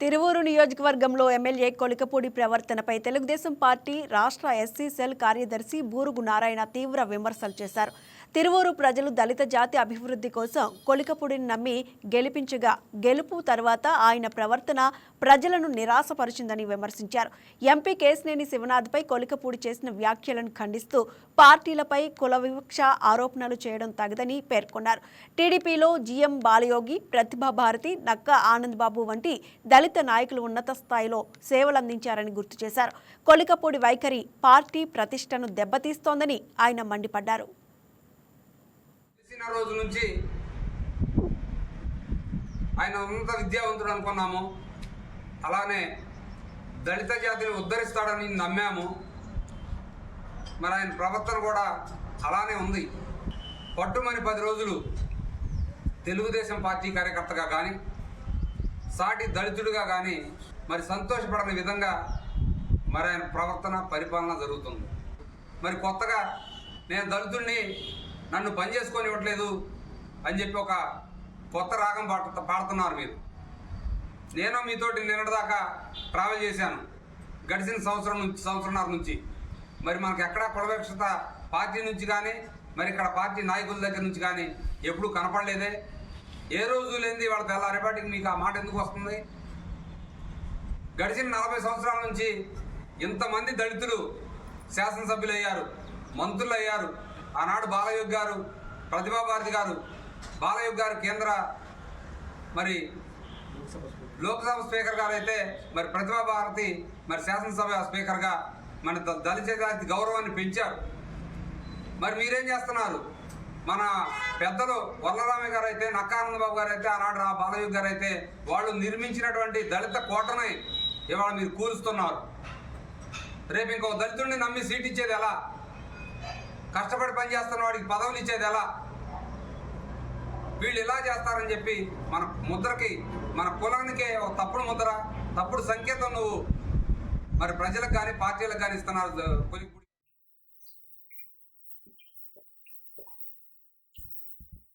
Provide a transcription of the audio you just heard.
తిరువూరు నియోజకవర్గంలో ఎమ్మెల్యే కొలికపూడి ప్రవర్తనపై తెలుగుదేశం పార్టీ రాష్ట్ర ఎస్సీ సెల్ కార్యదర్శి బూరుగు నారాయణ తీవ్ర విమర్శలు చేశారు. తిరువూరు ప్రజలు దళిత జాతి అభివృద్ధి కోసం కొలికపూడిని నమ్మి గెలిపించగా గెలుపు తర్వాత ఆయన ప్రవర్తన ప్రజలను నిరాశపరిచిందని విమర్శించారు. ఎంపీ కేశినేని శివనాథ్పై కొలికపూడి చేసిన వ్యాఖ్యలను ఖండిస్తూ పార్టీలపై కుల వివక్ష ఆరోపణలు చేయడం తగదని పేర్కొన్నారు. టీడీపీలో జీఎం బాలయోగి ప్రతిభా భారతి నక్క ఆనంద్ బాబు వంటి దళిత నాయకులు ఉన్నత స్థాయిలో సేవలందించారని గుర్తు చేశారు. కొలికపూడి వైఖరి పార్టీ ప్రతిష్టను దెబ్బతీస్తోందని ఆయన మండిపడ్డారు. రోజు నుంచి ఆయన ఉన్నత విద్యావంతుడు అనుకున్నాము. అలానే దళిత జాతిని ఉద్ధరిస్తాడని నమ్మాము. మరి ఆయన ప్రవర్తన కూడా అలానే ఉంది. పట్టుమని పది రోజులు తెలుగుదేశం పార్టీ కార్యకర్తగా కానీ సాటి దళితుడిగా కానీ మరి సంతోషపడని విధంగా మరి ఆయన ప్రవర్తన పరిపాలన జరుగుతుంది. మరి కొత్తగా నేను దళితుడిని నన్ను పని చేసుకొని ఇవ్వట్లేదు అని చెప్పి ఒక కొత్త రాగం పాడు పాడుతున్నారు మీరు. నేను మీతోటి నిన్నటిదాకా ట్రావెల్ చేశాను. గడిచిన సంవత్సరం నుంచి సంవత్సరంన్నర నుంచి. మరి మనకు ఎక్కడా కులవివక్షత పార్టీ నుంచి కానీ మరి ఇక్కడ పార్టీ నాయకుల దగ్గర నుంచి కానీ ఎప్పుడూ కనపడలేదే. ఏ రోజు లేనిది వాళ్ళ తెల్లారేపాటికి మీకు ఆ మాట ఎందుకు వస్తుంది? గడిచిన నలభై సంవత్సరాల నుంచి ఇంతమంది దళితులు శాసనసభ్యులు అయ్యారు మంత్రులు అయ్యారు ఆనాడు బాలయోగ్ గారు ప్రతిభా భారతి గారు బాలయోగ్ గారు కేంద్ర మరి లోక్సభ స్పీకర్ గారు అయితే మరి ప్రతిభా భారతి మరి శాసనసభ స్పీకర్గా మన ద- దళిత జాతి గౌరవాన్ని పెంచారు. మరి మీరేం చేస్తున్నారు? మన పెద్దలు వల్లరామయ్య గారు అయితే నక్కానంద బాబు గారు అయితే ఆనాడు ఆ బాలయ్య గారు అయితే వాళ్ళు నిర్మించినటువంటి దళిత కోటని ఇవాళ మీరు కూలుస్తున్నారు. రేపు ఇంకో దళితుడిని నమ్మి సీట్ ఇచ్చేది ఎలా? కష్టపడి పని చేస్తున్న వాడికి పదవులు ఇచ్చేది ఎలా? వీళ్ళు ఇలా చేస్తారని చెప్పి మన ముద్రకి మన కులానికే ఒక తప్పుడు ముద్ర తప్పుడు సంకేతం నువ్వు. మరి ప్రజలకు కానీ పార్టీలకు కానీ ఇస్తున్నారు